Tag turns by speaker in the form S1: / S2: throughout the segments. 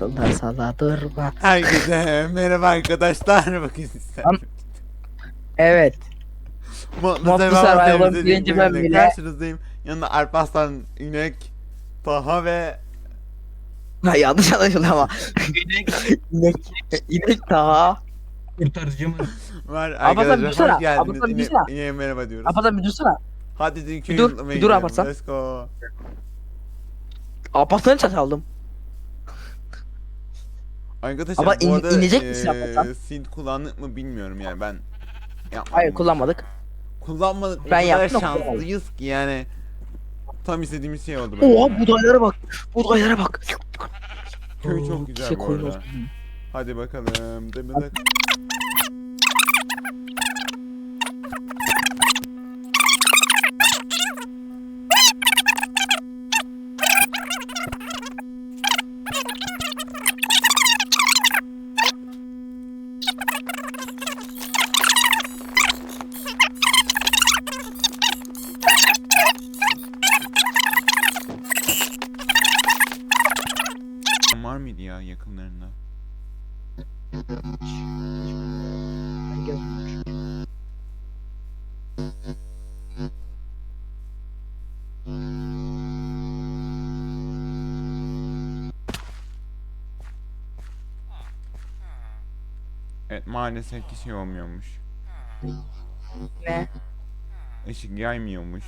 S1: Sala sala durma.
S2: Herkese merhaba arkadaşlar. Bakın sizler.
S1: Evet.
S2: Mutlu
S1: Mutlu
S2: serimizin
S1: birinci
S2: bölümüyle Karşınızdayım. Yanında Alparslan, İnek, Taha ve
S1: Ha, yanlış anlaşıldı ama. İnek. İnek daha.
S3: Kurtarıcı mı?
S2: var
S1: Alparslan,
S2: arkadaşlar. Hoş geldiniz.
S1: Alparslan,
S2: İnek. İneğe merhaba diyoruz.
S1: Apadan bir dursana.
S2: Hadi dünkü
S1: dur,
S2: yutlamaya
S1: bir dur
S2: gidelim.
S1: Alparslan.
S2: Let's go.
S1: Apaslanı çaldım.
S2: Arkadaşlar
S1: Ama
S2: bu
S1: in-
S2: arada
S1: inecek misin
S2: synth kullandık mı bilmiyorum yani ben yapmadım.
S1: Hayır kullanmadık.
S2: Kullanmadık.
S1: Ben
S2: Ben
S1: yaptım ama
S2: şanslıyız ki yani. Tam istediğimiz şey oldu.
S1: Oha budaylara bak. Budaylara bak.
S2: Köy
S1: Oo,
S2: çok güzel
S1: çiçek
S2: bu
S1: koyun
S2: arada.
S1: olsun.
S2: Hadi bakalım. Dıbıdık.
S1: Ben gezmiyorum.
S2: Evet maalesef ki şey olmuyormuş.
S1: Ne?
S2: Işık yaymıyormuş.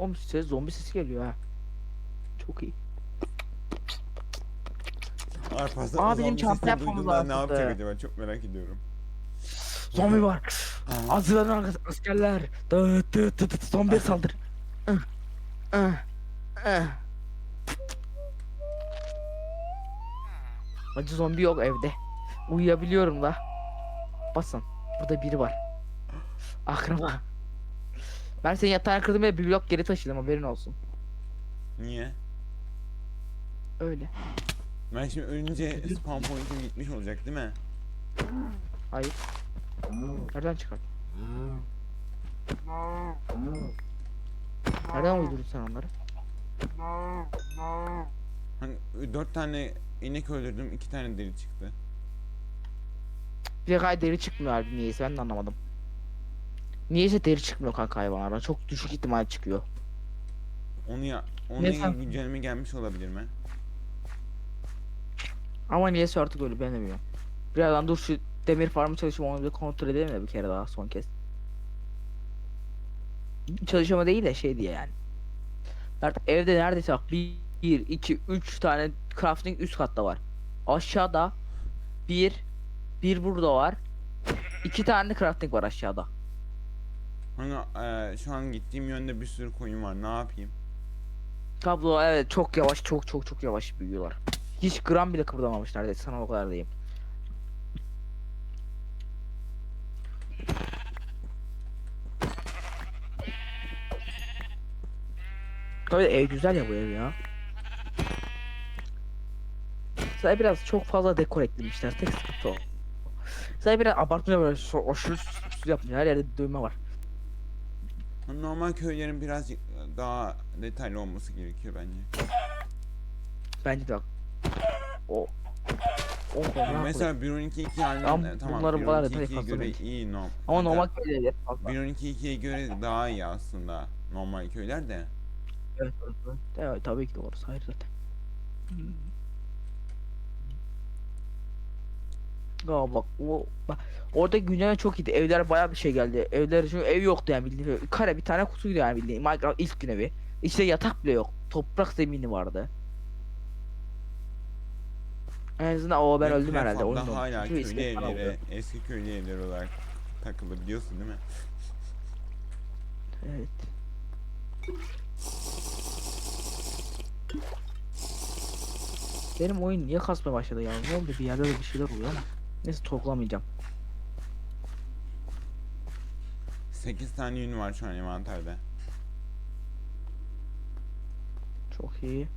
S1: Oğlum ses zombi sesi geliyor ha. Çok iyi.
S2: Alparslan
S1: Aa, bizim
S2: sesini
S1: yapmamız
S2: duyduğunda ne yapacak acaba çok merak ediyorum.
S1: Zombi var. As- askerler. Dıt dıt dıt dıt. Zombiye saldır. Acı zombi yok evde. Uyuyabiliyorum da. Basın. Burada biri var. Akraba. Ben senin yatağını kırdım ve bir blok geri taşıdım haberin olsun.
S2: Niye?
S1: Öyle.
S2: Ben şimdi ölünce spawn point'im gitmiş olacak değil mi?
S1: Hayır. Nereden çıkar? Nereden uydurdun sen onları?
S2: Hani dört tane inek öldürdüm, iki tane deri çıktı.
S1: Bir gayet deri çıkmıyor abi niyeyse ben de anlamadım. Niyeyse deri çıkmıyor kanka hayvanlardan. Çok düşük ihtimal çıkıyor.
S2: Onu ya, onun
S1: Ne sen-
S2: güncelleme gelmiş olabilir mi?
S1: Ama niyeyse artık öyle bilmiyorum. Birazdan dur şu demir farmı çalışıyor onu bir kontrol edelim de bir kere daha son kez. Çalışma değil de şey diye yani. Artık evde neredeyse bak 1, 2, 3 tane crafting üst katta var. Aşağıda 1, 1 burada var. 2 tane de crafting var aşağıda.
S2: Hani eee, şu an gittiğim yönde bir sürü koyun var. Ne yapayım?
S1: Tablo evet çok yavaş çok çok çok yavaş büyüyorlar. Hiç gram bile kıpırdamamışlar dedi sana o kadar diyeyim. Tabii ev güzel ya bu ev ya. Sadece biraz çok fazla dekor eklemişler. Tek sıkıntı o. Sadece biraz abartınca böyle aşırı süslü yapmış. Her yerde düğme var.
S2: Normal köylerin birazcık daha detaylı olması gerekiyor bence.
S1: Bence de bak. O. O
S2: Yani mesela 1.12.2 halinde
S1: Ama
S2: e, tamam
S1: bunların bu kadar detay
S2: 1.12.2'ye
S1: fazla
S2: göre
S1: değil.
S2: iyi norm.
S1: Ama normal köyde fazla.
S2: 1.12.2'ye göre daha iyi aslında normal köyler de.
S1: Evet, evet, evet. Evet, tabii ki doğru. Hayır zaten. Ya bak o bak orada güncelleme çok iyiydi. Evler bayağı bir şey geldi. Evler çünkü ev yoktu yani bildiğin. Kare bir tane kutuydu yani bildiğin. Minecraft ilk gün evi. İçinde yatak bile yok. Toprak zemini vardı. En azından o ben
S2: Ve
S1: öldüm herhalde.
S2: Prefab'da
S1: Oyun
S2: hala köylü
S1: falan
S2: evleri,
S1: oluyor.
S2: eski köylü evleri olarak takılı biliyorsun değil mi?
S1: Evet. Benim oyun niye kasmaya başladı ya? Ne oldu bir yerde de bir şeyler oluyor ama. Neyse toplamayacağım.
S2: 8 tane yün var şu an envanterde.
S1: Çok iyi.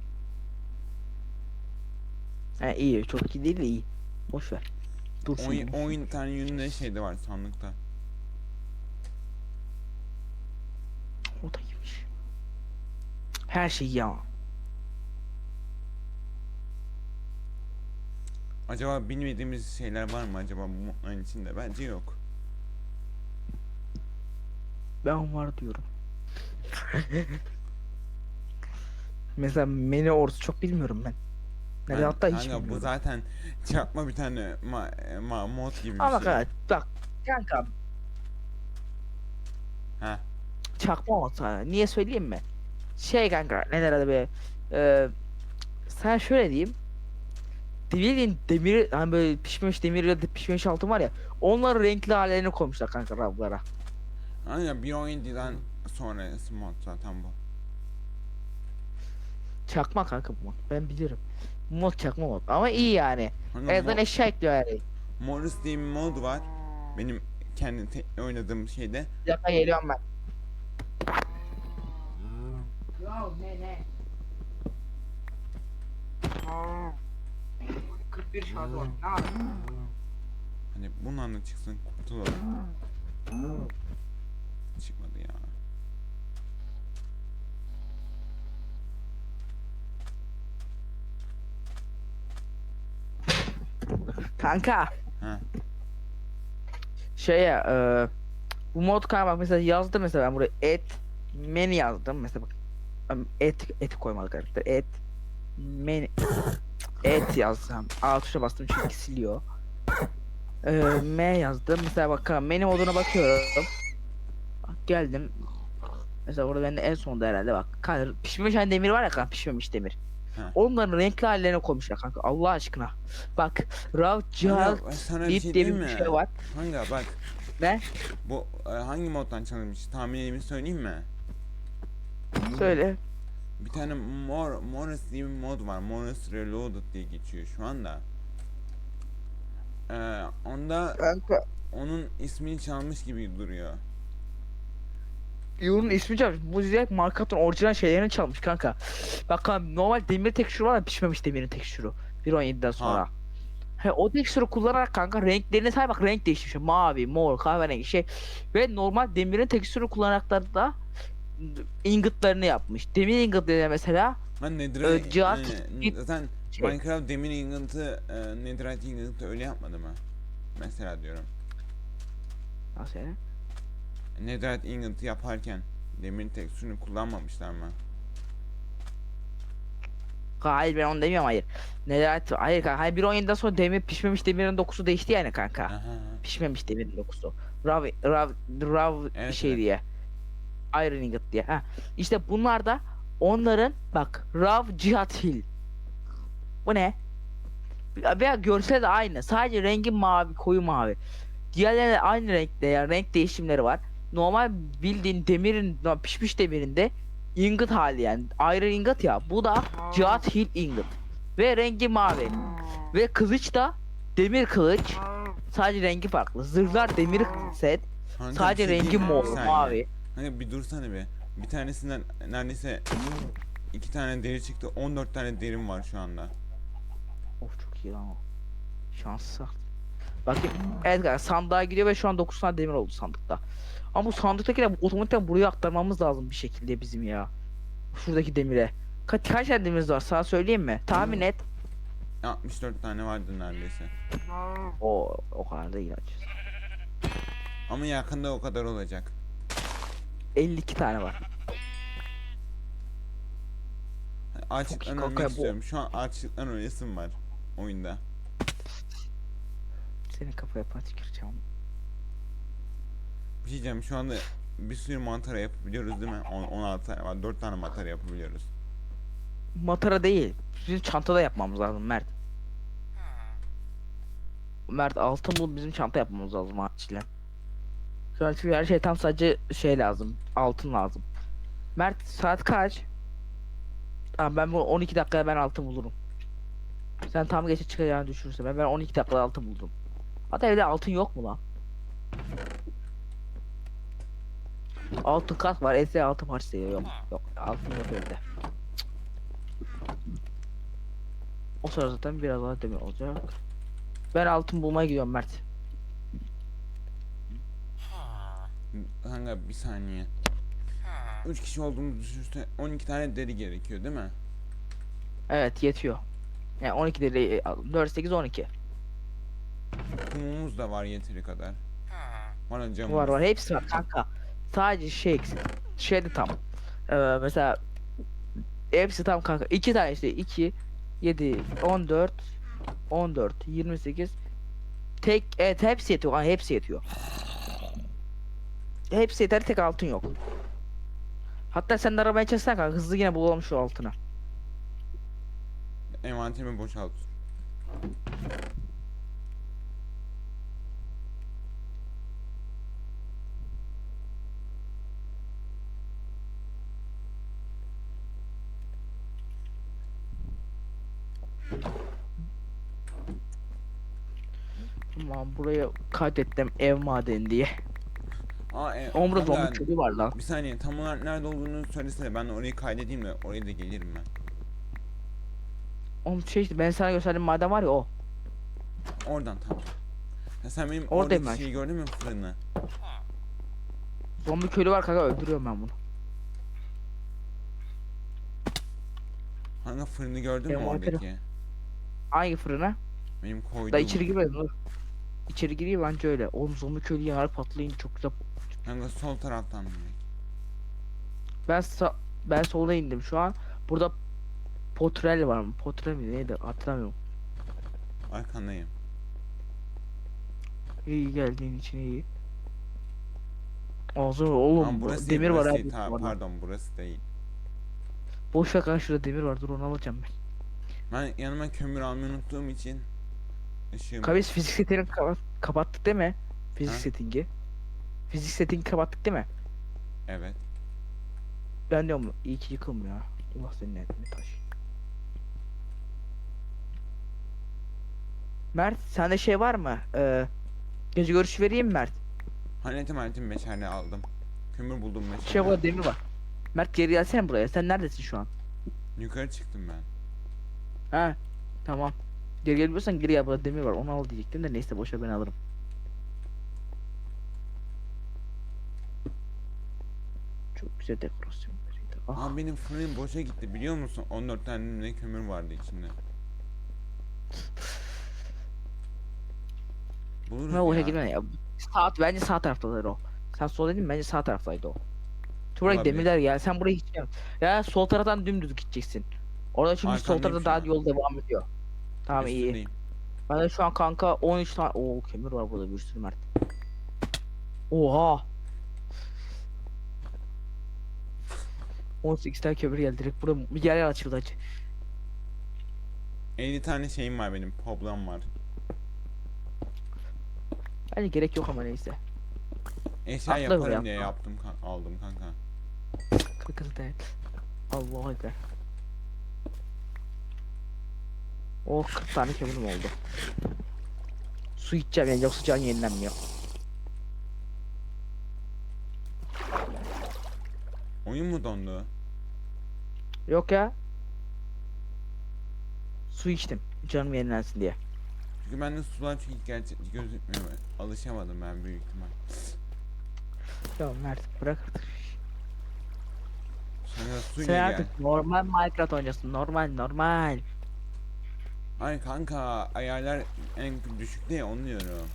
S1: He iyi, çok iyi değil de iyi. Boş ver. Dursun.
S2: 10
S1: dursun.
S2: 10 tane yün de şeyde var sandıkta.
S1: O da iyiymiş. Her şey ya.
S2: Acaba bilmediğimiz şeyler var mı acaba bu modların içinde? Bence yok.
S1: Ben var diyorum. Mesela menü orası çok bilmiyorum ben. Neden
S2: Ben-
S1: hatta hiç
S2: kanka, bu
S1: bilmiyorum.
S2: zaten çarpma bir tane ma, ma- mod gibi bir
S1: Ama
S2: şey.
S1: kanka bak kanka
S2: Ha.
S1: çakma olsa niye söyleyeyim mi? Şey kanka ne derler be e, sen şöyle diyeyim Bildiğin demir hani böyle pişmemiş demir ya da pişmemiş altın var ya onların renkli hallerini koymuşlar kanka rablara.
S2: Aynen bir oyundan sonrası mod zaten bu.
S1: Çakma kanka bu mod. Ben bilirim. Bu mod çakma mod ama iyi yani.
S2: Hani
S1: En azından eşya ekliyor yani.
S2: Morris diye bir mod var. Benim kendi te- oynadığım şeyde.
S1: Bir dakika geliyorum ben. Ya ne ne? 41 şarjı var. Ne yapayım?
S2: Hani bundan da çıksın kurtulalım. Çıkmadı ya.
S1: Kanka
S2: Ha.
S1: şeye e, bu mod kanka bak mesela yazdım mesela ben buraya et menü yazdım mesela bak et et koymadık arkadaşlar et menü et yazdım A tuşa bastım çünkü siliyor e, M yazdım mesela bak kanka menü moduna bakıyorum bak geldim mesela burada bende en sonda herhalde bak kanka pişmemiş hani demir var ya kanka pişmemiş demir
S2: Ha.
S1: Onların renkli hallerine koymuşlar kanka Allah aşkına. Bak Rav
S2: bir
S1: Deep
S2: şey
S1: diye bir şey var.
S2: Kanka bak
S1: Ne?
S2: bu e, hangi moddan çalınmış tahminimi söyleyeyim mi?
S1: Söyle.
S2: Bir tane Mor Morris diye bir mod var. Morris Reloaded diye geçiyor şu anda. Ee, onda
S1: Kanka.
S2: onun ismini çalmış gibi duruyor.
S1: Yorunun ismi çalmış. Bu direkt markatın orijinal şeylerini çalmış kanka. Bak kanka normal demir tekstürü var ya pişmemiş demirin tekstürü. 1.17'den sonra. He, o tekstürü kullanarak kanka renklerini say bak renk değişmiş. Mavi, mor, kahverengi şey. Ve normal demirin tekstürünü kullanarak da da ingotlarını yapmış. Demir ingot dediği mesela
S2: Ben Netherite
S1: git-
S2: zaten
S1: şey.
S2: Minecraft demir ingot'ı e, Netherite ingot'ı öyle yapmadı mı? Mesela diyorum.
S1: Nasıl yani?
S2: Netherite ingot'ı yaparken demir tekstürünü kullanmamışlar mı?
S1: Hayır ben onu demiyorum hayır. Neler hayır kanka. Hayır 1.17'den sonra demir pişmemiş demirin dokusu değişti yani kanka.
S2: Aha.
S1: Pişmemiş demirin dokusu. Rav rav rav
S2: Evet,
S1: şey
S2: evet.
S1: diye. Iron ingot diye. Ha. İşte bunlar da onların bak rav cihat hil. Bu ne? Veya görsel de aynı. Sadece rengi mavi, koyu mavi. Diğerleri aynı renkte yani renk değişimleri var. Normal bildiğin demirin pişmiş demirinde ingot hali yani iron ingot ya. Bu da cihat hil ingot. Ve rengi mavi. Ve kılıç da demir kılıç. Sadece rengi farklı. Zırhlar demir set.
S2: Kanka,
S1: Sadece
S2: şey
S1: rengi mor, mavi.
S2: Kanka bir dursana bir. Bir tanesinden neredeyse iki tane deri çıktı. 14 tane derim var şu anda.
S1: Of çok iyi lan o. Şanssız. Bakayım. Evet kanka sandığa gidiyor ve şu an 9 tane demir oldu sandıkta. Ama bu sandıktakiler otomatikten buraya aktarmamız lazım bir şekilde bizim ya. Şuradaki demire. Kaç, kaç tane demirimiz var sana söyleyeyim mi? Tahmin et.
S2: 64 tane vardı neredeyse.
S1: O o kadar da ilaç.
S2: Ama yakında o kadar olacak.
S1: 52 tane var.
S2: Açlıktan ölmek
S1: bu-
S2: istiyorum. Şu an açlıktan ölesim var oyunda.
S1: Senin kafaya patik gireceğim.
S2: Bir şey diyeceğim şu anda bir sürü mantara yapabiliyoruz değil mi? On- 16 tane var. 4 tane mantara yapabiliyoruz.
S1: Matara değil. Bizim çantada yapmamız lazım Mert. Mert altın bulup bizim çanta yapmamız lazım acilen. Çünkü her şey tam sadece şey lazım. Altın lazım. Mert saat kaç? Tamam ben bu 12 dakikaya ben altın bulurum. Sen tam geçe çıkacağını düşünürsen ben, ben 12 dakikada altın buldum. Hatta evde altın yok mu lan? Altın kat var. Ese altın parçası yok. Yok altın yok evde. O sırada zaten biraz daha demir olacak. Ben altın bulmaya gidiyorum Mert.
S2: Kanka bir saniye. 3 kişi olduğumuzu düşünürse 12 tane deri gerekiyor değil mi?
S1: Evet yetiyor. Yani 12 değil 4 8 12.
S2: Kumumuz da var yeteri kadar. Bana camımız.
S1: Var var hepsi var kanka. Sadece şey eksik. Şey de tam. Ee, mesela hepsi tam kanka. 2 tane işte 2 7 14 14 28 tek evet hepsi yetiyor. Ay, hepsi yetiyor. Hepsi yeter tek altın yok. Hatta sen de arabaya çalışsana kanka hızlı yine bulalım şu altını.
S2: Envanterimi boşalt.
S1: Tamam buraya kaydettim ev madeni diye.
S2: Aa, e,
S1: Omra zombi çölü var lan.
S2: Bir saniye tam olarak nerede olduğunu söylesene ben orayı kaydedeyim de oraya da gelirim ben.
S1: Oğlum şey işte ben sana gösterdiğim maden var ya o.
S2: Oradan tamam. Ya sen benim
S1: Oradayım
S2: oradaki
S1: ben.
S2: şeyi gördün mü fırını?
S1: Zombi köylü var kanka öldürüyorum ben bunu.
S2: Hangi fırını gördün mü
S1: Envanteri.
S2: oradaki?
S1: Hangi fırına?
S2: Benim koyduğum.
S1: Da içeri girmedim dur. İçeri gireyim bence öyle. Oğlum zombi köylü yanar patlayınca çok güzel.
S2: Kanka sol taraftan direkt.
S1: Ben sa ben solda indim şu an. Burada Potrel var mı? Potrel mi neydi hatırlamıyorum.
S2: Arkandayım.
S1: İyi geldiğin için iyi. Ağzı oğlum
S2: Ama
S1: bu-
S2: burası değil,
S1: demir var
S2: burası
S1: abi.
S2: değil. Ta- pardon burası değil.
S1: Boş ver kanka şurada demir var dur onu alacağım ben.
S2: Ben yanıma kömür almayı unuttuğum için ışığım.
S1: Kabis fizik setini kapat kapattık değil mi? Fizik
S2: Ha?
S1: settingi. Fizik settingi kapattık değil mi?
S2: Evet.
S1: Ben diyorum iyi ki yıkılmıyor. Allah senin etme taş. Mert sende şey var mı? Ee, gece görüşü vereyim mi Mert?
S2: Halletim halletim meşale aldım. Kömür buldum meşale.
S1: Şey var demir var. Mert geri gelsene buraya. Sen neredesin şu an?
S2: Yukarı çıktım ben.
S1: Ha tamam. Geri geliyorsan geri gel burada demir var. Onu al diyecektim de neyse boşa ben alırım. Çok güzel dekorasyon. Ah.
S2: Aa benim fırın boşa gitti biliyor musun? 14 tane ne kömür vardı içinde. Buluruz ya.
S1: girme ya. Saat bence sağ taraftadır o. Sen sol dedin bence sağ taraftaydı o.
S2: Olabilir.
S1: demirler ya sen buraya gideceksin. Ya sol taraftan dümdüz gideceksin. Orada çünkü sol
S2: Arkandayım
S1: tarafta
S2: şu
S1: daha
S2: an.
S1: yol devam ediyor. Tamam iyi.
S2: Üstündeyim.
S1: Ben de şu an kanka 13 tane Oo kömür var burada bir sürü Mert. Oha. 18 tane kömür geldi direkt burada bir yer yer açıldı acı.
S2: 50 tane şeyim var benim. Problem var.
S1: Bence gerek yok ama neyse.
S2: Eşya
S1: Atla
S2: yaparım
S1: buraya,
S2: diye yaptım kan- aldım kanka.
S1: Kırkız değil. Allah ekber. Oh 40 tane kömürüm oldu. Su içeceğim yani yoksa can yenilenmiyor.
S2: Oyun mu dondu?
S1: Yok ya. Su içtim. Canım yenilensin diye.
S2: Çünkü bende sular çünkü gerçek gözükmüyor. Ben. Alışamadım ben büyük ihtimal.
S1: Ya Mert bırak artık.
S2: Sana su
S1: Sen
S2: gel.
S1: artık normal Minecraft oynuyorsun. Normal normal.
S2: Hayır kanka ayarlar en düşükte ya onu diyorum.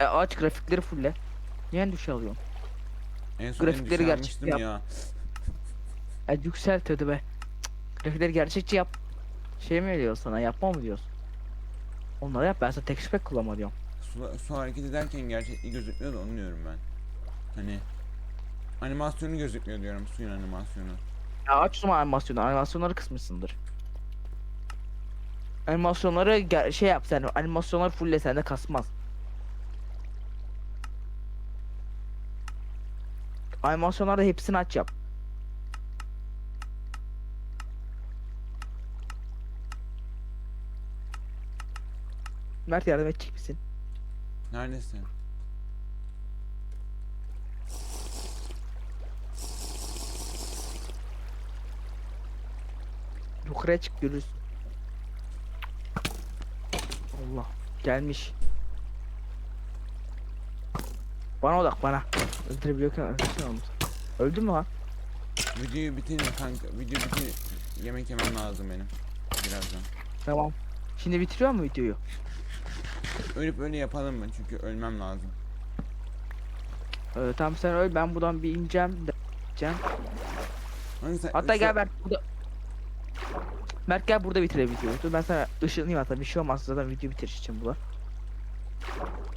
S1: E, aç grafikleri fulle. Niye düşe alıyorsun?
S2: En son
S1: Grafikleri
S2: düşüğe
S1: gerçek
S2: almıştım
S1: yap.
S2: ya.
S1: E, yükseltiyordu be. Cık, Grafikleri gerçekçi yap. Şey mi diyor sana yapma mı diyorsun? Onları yap ben sana texture pack kullanma diyorum.
S2: Su, su hareket ederken gerçekli gözükmüyor da onu diyorum ben. Hani animasyonu gözükmüyor diyorum suyun animasyonu.
S1: Ya aç zaman animasyonu. Animasyonları kısmışsındır. Animasyonları ger- şey yap sen. Animasyonları fulle sende kasmaz. Animasyonlarda hepsini aç yap. Mert yardım edecek misin?
S2: Neredesin?
S1: Yukarıya çık görürsün. Allah gelmiş. Bana odak bana. Öldürebiliyorken arkadaşlar olmuş. Öldü mü lan?
S2: Videoyu bitirin kanka. Video bitir. Yemek yemem lazım benim. Birazdan.
S1: Tamam. Şimdi bitiriyor mu videoyu?
S2: Ölüp öyle yapalım mı? Çünkü ölmem lazım.
S1: Ee, tamam sen öl ben buradan bir ineceğim. de- Gideceğim.
S2: Hani sen-
S1: Hatta gel Mert burada. Mert gel burada bitirelim videoyu. Dur ben sana ışınlayayım hatta bir şey olmaz zaten video bitir için bu.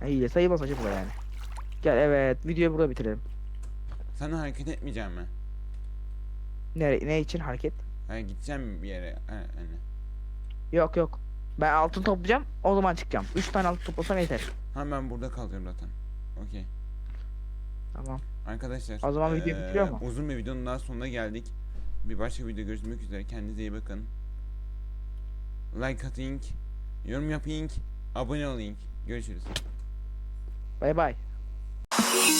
S1: Ya iyi de sayılmaz hacı bu yani. Gel evet videoyu burada bitirelim.
S2: Sana hareket etmeyeceğim mi?
S1: Ne, ne için hareket?
S2: Hani gideceğim bir yere. Ha, Hani.
S1: Yok yok. Ben altın toplayacağım o zaman çıkacağım. 3 tane altın toplasam yeter.
S2: Ha ben burada kalıyorum zaten. Okey.
S1: Tamam.
S2: Arkadaşlar.
S1: O zaman video
S2: eee,
S1: bitiriyor mu?
S2: Uzun bir videonun daha sonuna geldik. Bir başka video görüşmek üzere. Kendinize iyi bakın. Like atın. Yorum yapın. Abone olun. Görüşürüz.
S1: Bay bay. Bye.